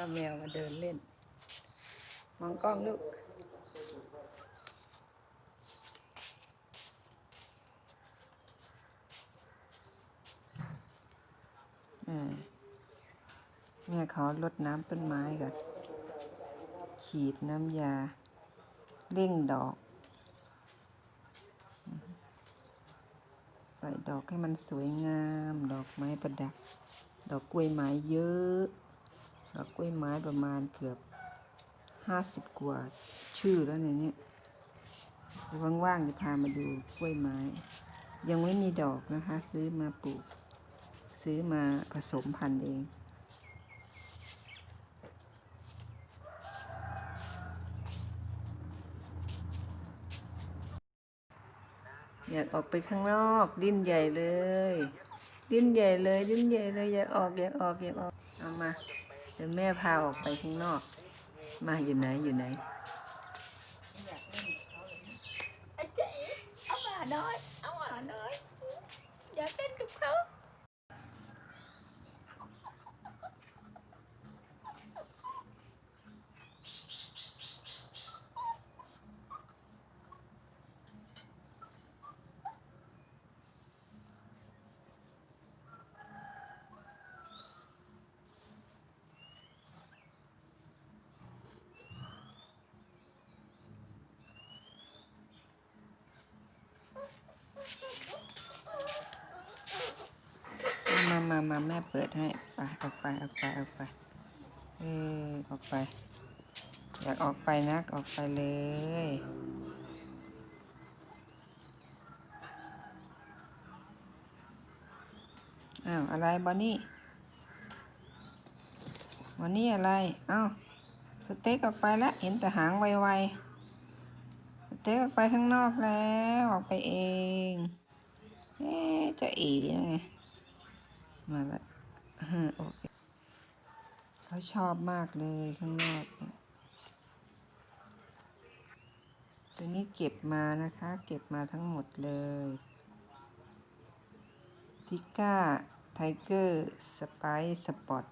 าแมวมาเดินเล่น มองกล้องลูกอ่าแม่ขอลดน้ำต้นไม้ก่อนฉีดน้ำยา เร่งดอก ใส่ดอกให้มันสวยงาม ดอกไม้ประดับ ดอกกล้วยไม้เยอะ กกล้วยไม้ประมาณเกือบห้าสิบกว่าชื่อแล้วในนี้ว่างๆจะพามาดูกล้วยไม้ ยังไม่มีดอกนะคะ ซื้อมาปลูก ซื้อมาผสมพันธุ์เองอยากออกไปข้างนอก ดิ้นใหญ่เลย ดิ้นใหญ่เลย ดิ้นใหญ่เลยอยากออกอยากออกอยากออกเอามา เดี๋ยวแม่พาออกไปข้างนอก มาอยู่ไหนอยู่ไหนอาจารย์เอามาน้อย อยากเล่นกับเขา มามามาแม่เปิดให้ไปออกไปออกไปออกไปเออออกไป อยากออกไปนักออกไปเลยอ้าวอะไรบอนนี่บอนนี่อะไร เอ้าสเต็กออกไปแล้ว เห็นแต่หางไวๆ เต็กออกไปข้างนอกแล้วออกไปเอง เอ๊จะอียังไง มาละฮะโอเคเขาชอบมากเลยข้างนอก ตัวนี้เก็บมานะคะ เก็บมาทั้งหมดเลย ทิก้า ไทเกอร์ สไปสปอต